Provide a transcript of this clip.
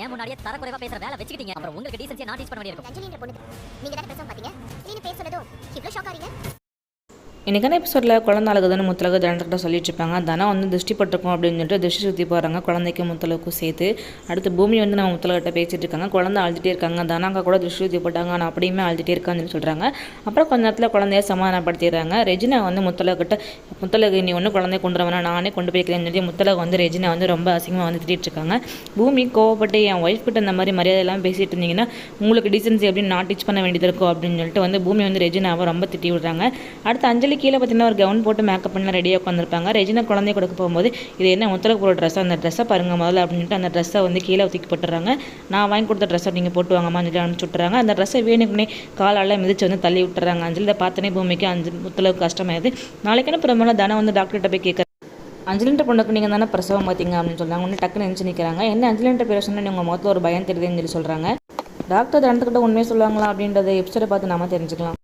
ஏன் முன்னாடியே தரக்குறைவா பேசுற வேலை வச்சுக்கிட்டீங்க. அப்புறம் உங்களுக்கு டீசன்சியா நான் டீச் பண்ண வேண்டியிருக்கும் பொண்ணு நீங்க தானே பாத்தீங்க? இவ்வளவு ஷாக் ஆறீங்க இன்றைக்கான எபிசோடில் குழந்தை அழகுதுன்னு முத்தலகு தனத்துக்கிட்ட சொல்லிட்டு இருப்பாங்க. தனம் வந்து திருஷ்டி பட்டிருக்கும் அப்படின்னு சொல்லிட்டு திருஷ்டி சுற்றி போகிறாங்க குழந்தைக்கு முத்தலகுக்கும் சேர்த்து அடுத்து பூமி வந்து நம்ம முத்தலகிட்ட பேசிட்டு இருக்காங்க. குழந்தை அழுதுகிட்டே இருக்காங்க. தனாக்கா கூட திருஷ்டி சுற்றி போட்டாங்க. நான் அப்படியுமே அழுதுகிட்டே இருக்கான்னு சொல்லி சொல்கிறாங்க அப்புறம் கொஞ்ச நேரத்தில் குழந்தைய சமாதானப்படுத்திடுறாங்க. ரெஜினா வந்து முத்தலகிட்ட முத்தலகு நீ ஒன்று குழந்தைய கொண்டு வரவேணா நானே கொண்டு போய்க்கிறேன்னு சொல்லி முத்தலகு வந்து ரெஜினா வந்து ரொம்ப அசிங்கமாக வந்து திட்டிகிட்டு இருக்காங்க. பூமி கோவப்பட்டு என் ஒய்ஃப் கிட்ட இந்த மாதிரி மரியாதை எல்லாம் பேசிட்டு இருந்தீங்கன்னா உங்களுக்கு டீசன்சி எப்படி நான் டீச் பண்ண வேண்டியது இருக்கும். அப்படின்னு சொல்லிட்டு வந்து பூமி வந்து ரெஜினாவை ரொம்ப திட்டி விடுறாங்க. அடுத்து அஞ்சலி கீழே பார்த்தீங்கன்னா ஒரு கவுன் போட்டு மேக்கப் பண்ணி ரெடியாக உட்காந்துருப்பாங்க ரெஜினா குழந்தைய கொடுக்க போகும்போது இது என்ன முத்தலை போகிற ட்ரெஸ் அந்த ட்ரெஸ்ஸை பாருங்க முதல்ல அப்படின்ட்டு அந்த ட்ரெஸ்ஸை வந்து கீழே தூக்கி போட்டுறாங்க நான் வாங்கி கொடுத்த ட்ரெஸ்ஸை நீங்கள் போட்டு வாங்கம்மா அஞ்சலி அனுப்பிச்சு விட்றாங்க அந்த ட்ரெஸ்ஸை வேணுக்குனே காலால் மிதிச்சு வந்து தள்ளி விட்டுறாங்க. அஞ்சலி இதை பார்த்தனே பூமிக்கு அஞ்சு முத்தளவுக்கு கஷ்டமாயிடுது. நாளைக்குன்னு பிறகு தானே வந்து டாக்டர்கிட்ட போய் கேட்க அஞ்சலின்ற பொண்ணுக்கு நீங்கள் தானே பிரசவம் பார்த்தீங்க அப்படின்னு சொல்கிறாங்க உடனே டக்குன்னு நினச்சி நிற்கிறாங்க என்ன அஞ்சலின்ற பேரை சொன்னால் உங்கள் முகத்தில் ஒரு பயம் தெரியுதுன்னு சொல்லி சொல்கிறாங்க டாக்டர் தனத்துக்கிட்ட உண்மையை சொல்லுவாங்களா அப்படின்றத எபிசோடை பார்த்து நாம தெரிஞ்சுக்கலாம்.